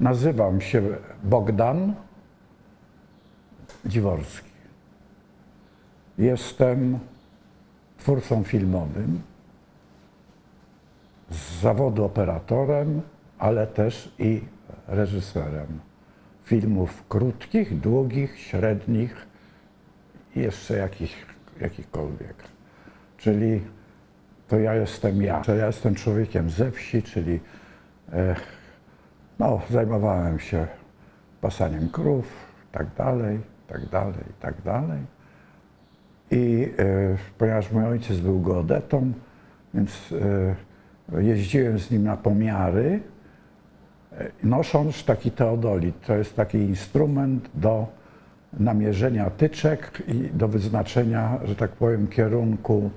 Nazywam się Bogdan Dziworski. Jestem twórcą filmowym, z zawodu operatorem, ale też i reżyserem filmów krótkich, długich, średnich i jeszcze jakich, jakichkolwiek. Czyli to ja jestem ja. To ja jestem człowiekiem ze wsi, czyli e, no, zajmowałem się pasaniem krów, tak dalej, tak dalej, tak dalej. I e, ponieważ mój ojciec był geodetą, więc e, jeździłem z nim na pomiary, e, nosząc taki teodolit. To jest taki instrument do namierzenia tyczek i do wyznaczenia, że tak powiem, kierunku,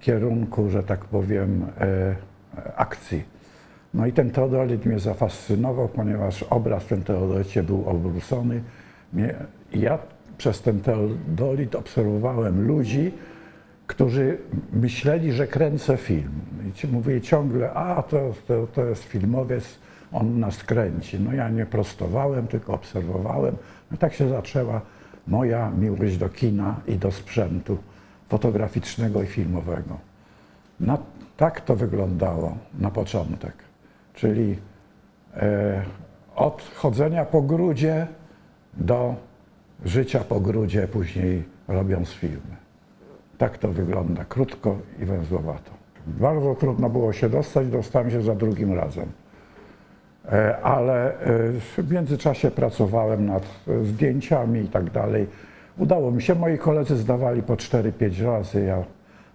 kierunku że tak powiem, e, akcji. No i ten teodolit mnie zafascynował, ponieważ obraz w tym teodolicie był obrócony. Ja przez ten teodolit obserwowałem ludzi, którzy myśleli, że kręcę film. I mówili ciągle, a to, to, to jest filmowiec, on nas kręci. No ja nie prostowałem, tylko obserwowałem. No tak się zaczęła moja miłość do kina i do sprzętu fotograficznego i filmowego. Tak to wyglądało na początek. Czyli e, od chodzenia po grudzie do życia po grudzie, później robiąc filmy. Tak to wygląda, krótko i węzłowato. Bardzo trudno było się dostać, dostałem się za drugim razem. E, Ale e, w międzyczasie pracowałem nad zdjęciami i tak dalej. Udało mi się, moi koledzy zdawali po 4-5 razy, ja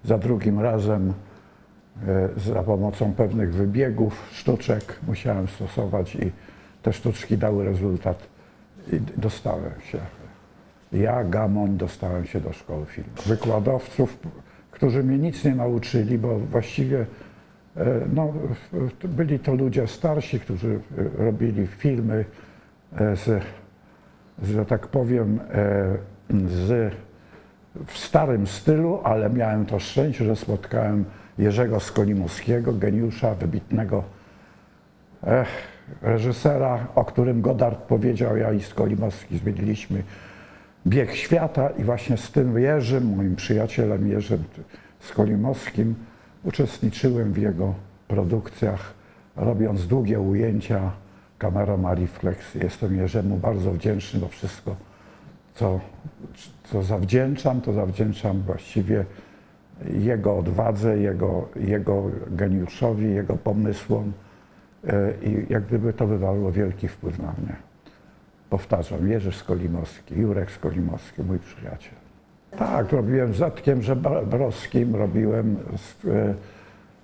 za drugim razem za pomocą pewnych wybiegów, sztuczek musiałem stosować i te sztuczki dały rezultat i dostałem się. Ja, Gamon, dostałem się do szkoły filmu. Wykładowców, którzy mnie nic nie nauczyli, bo właściwie e, no, byli to ludzie starsi, którzy e, robili filmy e, z, że tak powiem, z, w starym stylu, ale miałem to szczęście, że spotkałem Jerzego Skolimowskiego, geniusza, wybitnego reżysera, o którym Godard powiedział, ja i Skolimowski zmieniliśmy bieg świata i właśnie z tym Jerzym, moim przyjacielem Jerzym Skolimowskim, uczestniczyłem w jego produkcjach, robiąc długie ujęcia kamerą Ariflex. Jestem Jerzemu bardzo wdzięczny, bo wszystko, co, co zawdzięczam, to zawdzięczam właściwie jego odwadze, jego, jego geniuszowi, jego pomysłom e, i jak gdyby to wywarło wielki wpływ na mnie. Powtarzam, Jerzy Skolimowski, Jurek Skolimowski, mój przyjaciel. Tak, robiłem z Zatkiem Żebrowskim, robiłem z, e,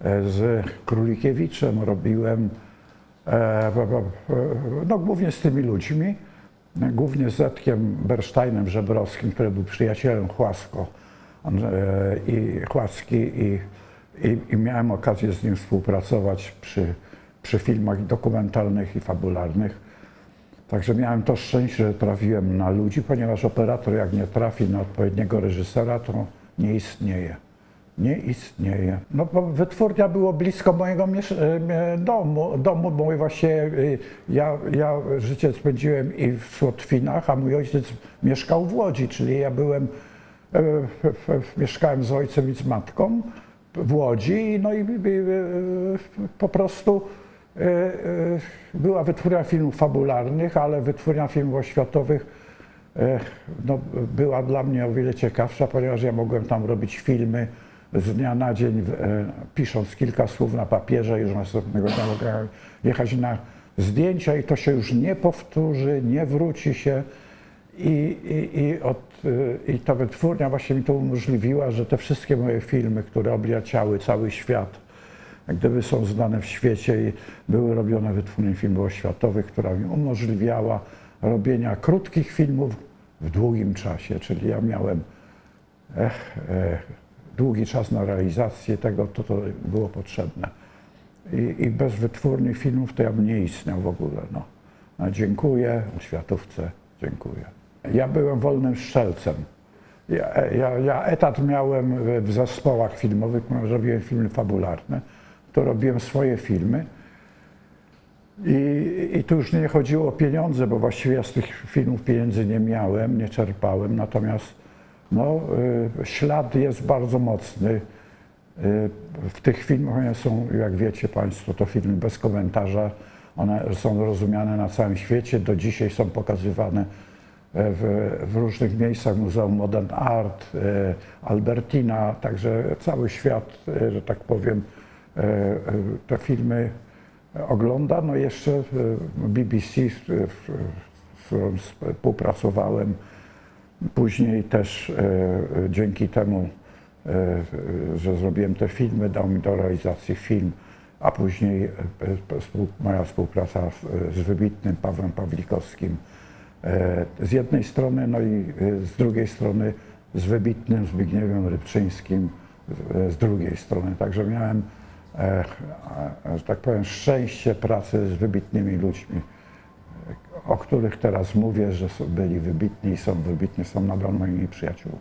e, z Królikiewiczem, robiłem no, głównie z tymi ludźmi, głównie z Zetkiem Bersteinem Żebrowskim, który był przyjacielem Chłasko i Chłaski i, i, i miałem okazję z nim współpracować przy, przy filmach dokumentalnych i fabularnych. Także miałem to szczęście, że trafiłem na ludzi, ponieważ operator jak nie trafi na odpowiedniego reżysera, to nie istnieje. Nie istnieje. No bo wytwórnia było blisko mojego domu, domu bo właśnie ja, ja życie spędziłem i w Słotwinach, a mój ojciec mieszkał w Łodzi, czyli ja byłem, mieszkałem z ojcem i z matką w Łodzi, no i po prostu E, e, była wytwórnia filmów fabularnych, ale wytwórnia filmów oświatowych e, no, była dla mnie o wiele ciekawsza, ponieważ ja mogłem tam robić filmy z dnia na dzień, pisząc kilka słów na papierze, już następnego dnia mogłem jechać na zdjęcia i to się już nie powtórzy, nie wróci się. I, i, i, od, I ta wytwórnia właśnie mi to umożliwiła, że te wszystkie moje filmy, które obliaciały cały świat, gdyby są znane w świecie i były robione wytwórnie filmów oświatowych, która mi umożliwiała robienia krótkich filmów w długim czasie, czyli ja miałem eh, eh, długi czas na realizację tego, to to było potrzebne. I, I, bez wytwórni filmów to ja bym nie istniał w ogóle. No. No, dziękuję, oświatówce dziękuję. Ja byłem wolnym strzelcem. Ja, ja, ja etat miałem w zespołach filmowych, ponieważ robiłem filmy fabularne to robiłem swoje filmy. I, I tu już nie chodziło o pieniądze, bo właściwie ja z tych filmów pieniędzy nie miałem, nie czerpałem, natomiast no, y, ślad jest bardzo mocny. Y, W tych filmach one są, jak wiecie Państwo, to filmy bez komentarza. One są rozumiane na całym świecie, do dzisiaj są pokazywane w, w różnych miejscach, Muzeum Modern Art, e, Albertina, także cały świat, e, że tak powiem, e, e, te filmy ogląda. No jeszcze BBC, z którą współpracowałem, później też e, e, dzięki temu, e, e, że zrobiłem te filmy, dał mi do realizacji film, a później e, e, moja współpraca z, wybitnym Pawłem Pawlikowskim e, z jednej strony, no i e, z drugiej strony z wybitnym Zbigniewem Rybczyńskim z- z drugiej strony. Także miałem, e, że tak powiem, szczęście pracy z wybitnymi ludźmi, o których teraz mówię, że byli wybitni i są wybitni, są nadal moimi przyjaciółmi.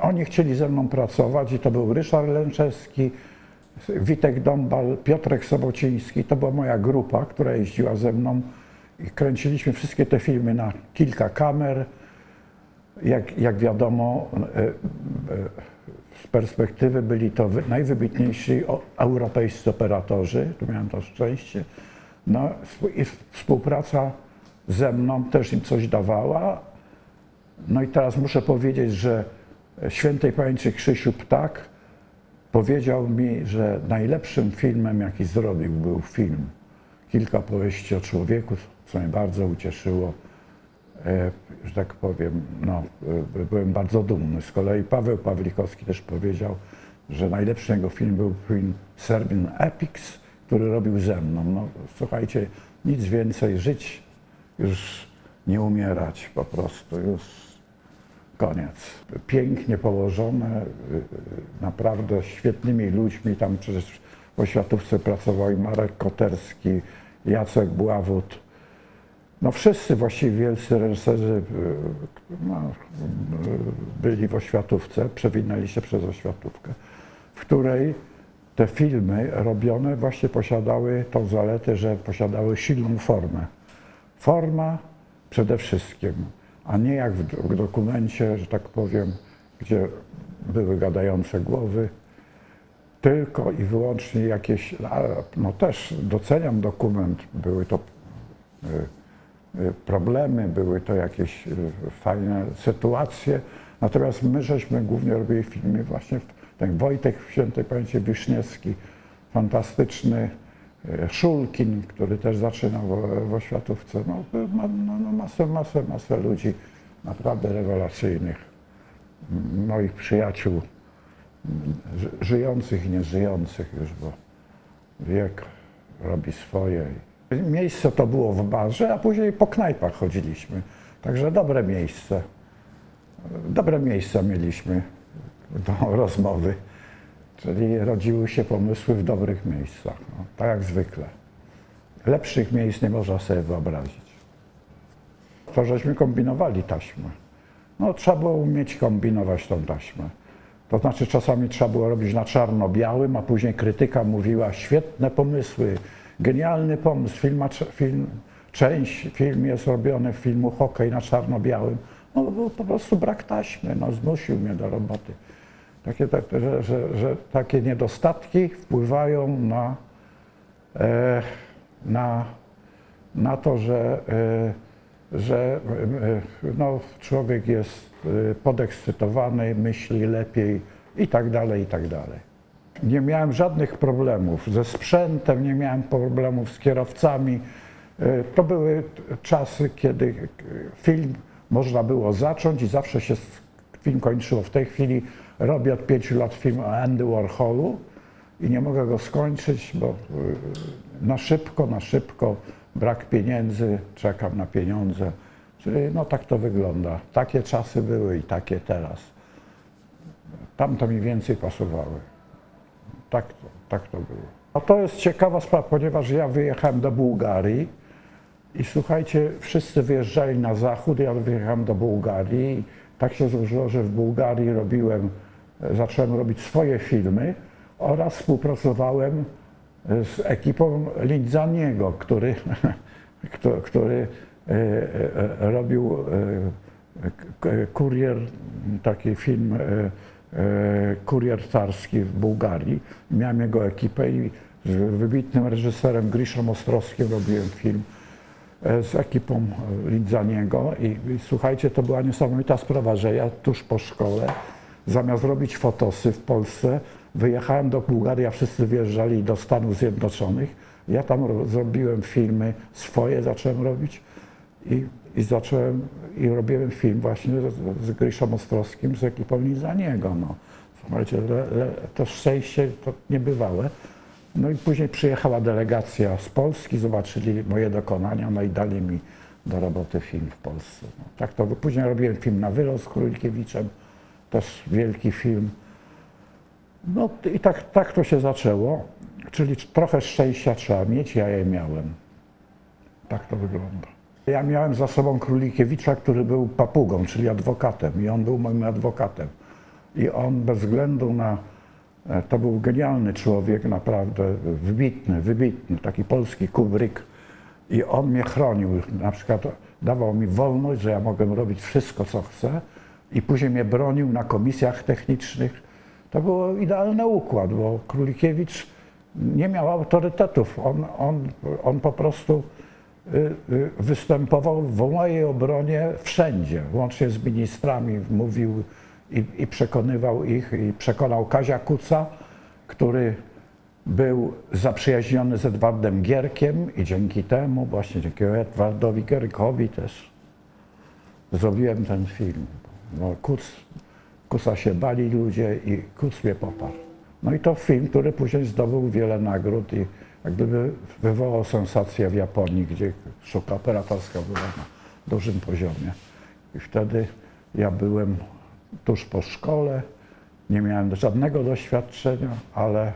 Oni chcieli ze mną pracować i to był Ryszard Lęczewski, Witek Dąbal, Piotrek Sobociński. To była moja grupa, która jeździła ze mną i kręciliśmy wszystkie te filmy na kilka kamer. Jak, jak wiadomo, e, e, z perspektywy byli to wy- najwybitniejsi europejscy operatorzy, tu miałem to szczęście. No i współpraca ze mną też im coś dawała. No i teraz muszę powiedzieć, że świętej pamięci Krzysiu Ptak powiedział mi, że najlepszym filmem, jaki zrobił, był film Kilka powieści o człowieku, co mnie bardzo ucieszyło. E, że tak powiem, no, e, byłem bardzo dumny. Z kolei Paweł Pawlikowski też powiedział, że najlepszy jego film był film Serbian Epics, który robił ze mną. No, słuchajcie, nic więcej, żyć, już nie umierać po prostu, już koniec. Pięknie położone, y, naprawdę świetnymi ludźmi. Tam przecież w oświatówce pracował i Marek Koterski, Jacek Bławut. No wszyscy właściwie wielcy reżyserzy y, no, byli w oświatówce, przewinęli się przez oświatówkę, w której te filmy robione właśnie posiadały tą zaletę, że posiadały silną formę. Forma przede wszystkim, a nie jak w, dokumencie, że tak powiem, gdzie były gadające głowy, tylko i wyłącznie jakieś, no też doceniam dokument, były to y, problemy, były to jakieś y, fajne sytuacje, natomiast my żeśmy głównie robili filmy właśnie, ten Wojtek w świętej pamięci Wiszniewski, fantastyczny, y, Szulkin, który też zaczynał w, oświatówce, no, y, no, no masę, masę, masę ludzi naprawdę rewelacyjnych, moich przyjaciół, ży- żyjących i nieżyjących już, bo wiek robi swoje. Miejsce to było w barze, a później po knajpach chodziliśmy. Także dobre miejsce. Dobre miejsca mieliśmy do rozmowy. Czyli rodziły się pomysły w dobrych miejscach. No, tak jak zwykle. Lepszych miejsc nie można sobie wyobrazić. To żeśmy kombinowali taśmę. No trzeba było umieć kombinować tą taśmę. To znaczy czasami trzeba było robić na czarno-białym, a później krytyka mówiła świetne pomysły, genialny pomysł, film, film, część film jest robiony w filmu Hokej na czarno-białym. No był po prostu brak taśmy, no zmusił mnie do roboty. Takie, tak, że, że, że takie niedostatki wpływają na, e, na, na to, że, e, że e, no, człowiek jest e, podekscytowany, myśli lepiej i tak dalej, i tak dalej. Nie miałem żadnych problemów ze sprzętem, nie miałem problemów z kierowcami. E, To były czasy, kiedy e, film można było zacząć i zawsze się film kończyło. W tej chwili robię od pięciu lat film o Andy Warholu i nie mogę go skończyć, bo y, na szybko, na szybko, brak pieniędzy, czekam na pieniądze. Czyli no tak to wygląda. Takie czasy były i takie teraz. Tamto mi więcej pasowały. Tak tak to było. A to jest ciekawa sprawa, ponieważ ja wyjechałem do Bułgarii i słuchajcie, wszyscy wyjeżdżali na zachód, ja wyjechałem do Bułgarii. Tak się złożyło, że w Bułgarii robiłem, zacząłem robić swoje filmy oraz współpracowałem z ekipą Lindzaniego, który, który e, e, robił e, k- kurier, taki film Kurier Carski w Bułgarii. Miałem jego ekipę i z wybitnym reżyserem Griszą Ostrowskim robiłem film e, z ekipą e, Lindzaniego i, i słuchajcie, to była niesamowita sprawa, że ja tuż po szkole, zamiast robić fotosy w Polsce, wyjechałem do Bułgarii, a wszyscy wyjeżdżali do Stanów Zjednoczonych. Ja tam ro- zrobiłem filmy swoje, zacząłem robić i, i zacząłem, i robiłem film właśnie z, z Gryszą Ostrowskim, z ekipą Lindzaniego. No. Słuchajcie, le, le, to szczęście to niebywałe. No i później przyjechała delegacja z Polski, zobaczyli moje dokonania, no i dali mi do roboty film w Polsce. No, tak to później robiłem film na wyrost z Królkiewiczem, też wielki film. No i tak, tak to się zaczęło, czyli trochę szczęścia trzeba mieć, ja je miałem. Tak to wygląda. Ja miałem za sobą Królikiewicza, który był papugą, czyli adwokatem i on był moim adwokatem. I on bez względu na, e, to był genialny człowiek, naprawdę wybitny, wybitny, taki polski Kubrick. I on mnie chronił, na przykład dawał mi wolność, że ja mogłem robić wszystko, co chcę i później mnie bronił na komisjach technicznych. To był idealny układ, bo Królikiewicz nie miał autorytetów. On, on, on po prostu występował w mojej obronie wszędzie, łącznie z ministrami, mówił i, i przekonywał ich, i przekonał Kazia Kuca, który był zaprzyjaźniony z Edwardem Gierkiem i dzięki temu, właśnie dzięki Edwardowi Gierkowi też zrobiłem ten film. Bo Kuc, Kuca się bali ludzie i Kuc mnie poparł. No i to film, który później zdobył wiele nagród i jak gdyby wywołał sensację w Japonii, gdzie sztuka operatorska była na dużym poziomie. I wtedy ja byłem tuż po szkole, nie miałem żadnego doświadczenia, ale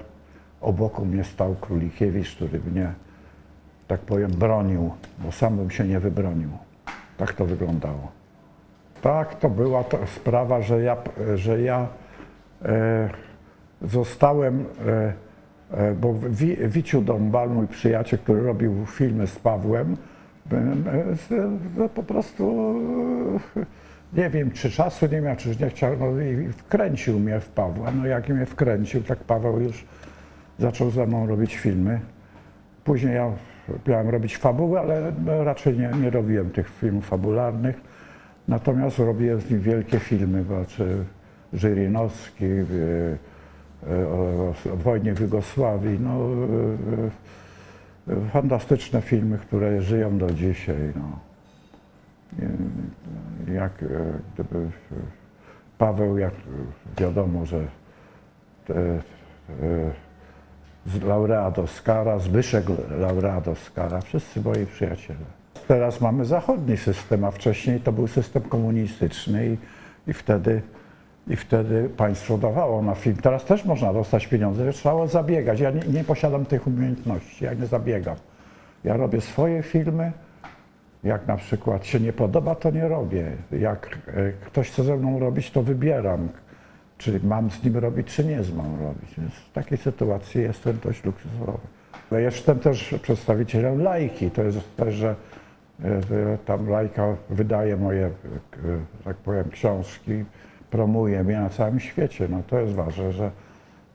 obok mnie stał Królikiewicz, który mnie, tak powiem, bronił, bo sam bym się nie wybronił. Tak to wyglądało. Tak, to była to sprawa, że ja, że ja e, zostałem, e, bo Wi, Wiciu Dąbal, mój przyjaciel, który robił filmy z Pawłem, e, z, no, po prostu e, nie wiem, czy czasu nie miał, czy nie chciał, no i wkręcił mnie w Pawła. No jak mnie wkręcił, tak Paweł już zaczął ze mną robić filmy. Później ja miałem robić fabuły, ale raczej nie, nie robiłem tych filmów fabularnych. Natomiast robiłem z nim wielkie filmy, znaczy Żyrynowski, e, e, o, o wojnie w Jugosławii. No, e, e, fantastyczne filmy, które żyją do dzisiaj. No. E, Jak e, gdyby e, Paweł, jak wiadomo, że te, e, z laureat Oscara, Zbyszek laureat Oscara, wszyscy moi przyjaciele. Teraz mamy zachodni system, a wcześniej to był system komunistyczny i, i, wtedy, i wtedy państwo dawało na film. Teraz też można dostać pieniądze, trzeba zabiegać. Ja nie, nie posiadam tych umiejętności, ja nie zabiegam. Ja robię swoje filmy, jak na przykład się nie podoba, to nie robię. Jak e, ktoś chce ze mną robić, to wybieram, czy mam z nim robić, czy nie mam robić. Więc w takiej sytuacji jestem dość luksusowy. Ja Jestem też przedstawicielem lajki. To jest też, że e, że tam lajka wydaje moje, e, tak powiem, książki, promuje mnie na całym świecie. No to jest ważne, że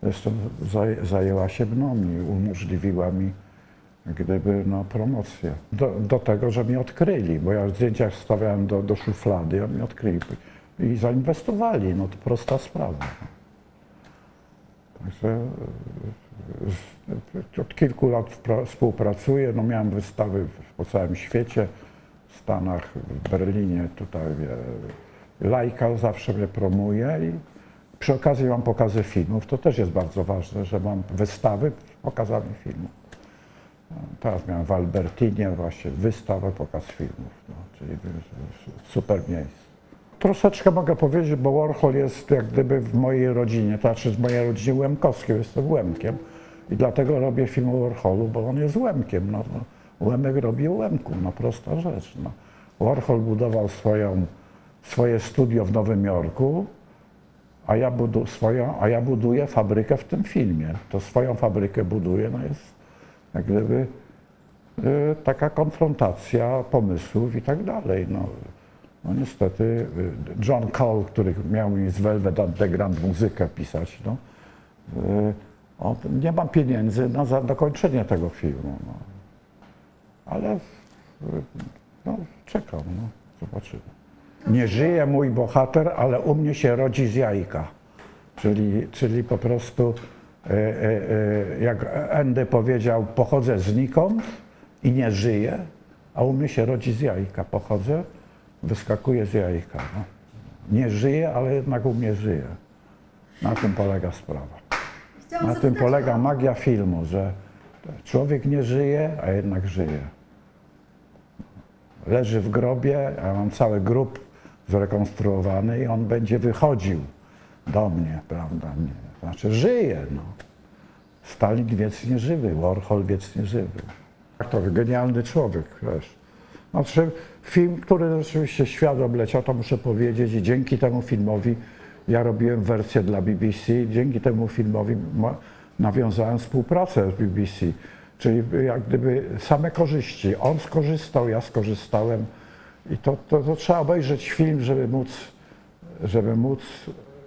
zresztą zaj- zajęła się mną i umożliwiła mi gdyby no, promocję. Do, do tego, że mnie odkryli, bo ja zdjęcia stawiałem do, do szuflady, oni mnie odkryli i zainwestowali, no to prosta sprawa. Także e, od kilku lat współpracuję, no miałem wystawy po całym świecie, w Stanach, w Berlinie, tutaj e, Lajka zawsze mnie promuje i przy okazji mam pokazy filmów, to też jest bardzo ważne, że mam wystawy pokazami filmów. Teraz miałem w Albertinie właśnie wystawę, pokaz filmów, no, czyli super miejsce. Troszeczkę mogę powiedzieć, bo Warhol jest jak gdyby w mojej rodzinie, to znaczy z mojej rodziny Łemkowskiej, jestem Łemkiem i dlatego robię film o Warholu, bo on jest Łemkiem. No, no, Łemek robi Łemku, no prosta rzecz. No. Warhol budował swoją, swoje studio w Nowym Jorku, a ja, budu, swoją, a ja buduję fabrykę w tym filmie. To swoją fabrykę buduję, no jest jak gdyby e, taka konfrontacja pomysłów i tak dalej. No, no niestety e, John Cole, który miał mi z Velvet Underground muzykę pisać, no, on, nie mam pieniędzy na dokończenie tego filmu. No. Ale e, no, czekam, no, zobaczymy. Nie żyje mój bohater, ale u mnie się rodzi z jajka. Czyli, czyli po prostu, e, e, e, jak Endy powiedział, pochodzę znikąd i nie żyję, a u mnie się rodzi z jajka. Pochodzę, wyskakuję z jajka. No. Nie żyję, ale jednak u mnie żyje. Na tym polega sprawa. Chciałam Na tym polega magia filmu, że człowiek nie żyje, a jednak żyje. Leży w grobie, a ja mam cały grób zrekonstruowany i on będzie wychodził do mnie, prawda? Nie. Znaczy żyje, no. Stalin wiecznie żywy, Warhol wiecznie żywy. To genialny człowiek, wiesz. Znaczy, film, który rzeczywiście świat obleciał, to muszę powiedzieć, i dzięki temu filmowi ja robiłem wersję dla BBC, dzięki temu filmowi nawiązałem współpracę z BBC. Czyli jak gdyby same korzyści. On skorzystał, ja skorzystałem i to, to, to trzeba obejrzeć film, żeby móc, żeby móc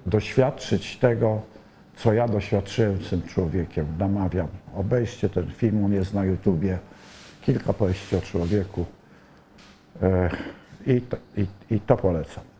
doświadczyć tego, co ja doświadczyłem z tym człowiekiem. Namawiam, obejrzcie ten film, on jest na YouTubie. Kilka powieści o człowieku. E, I i, I to polecam.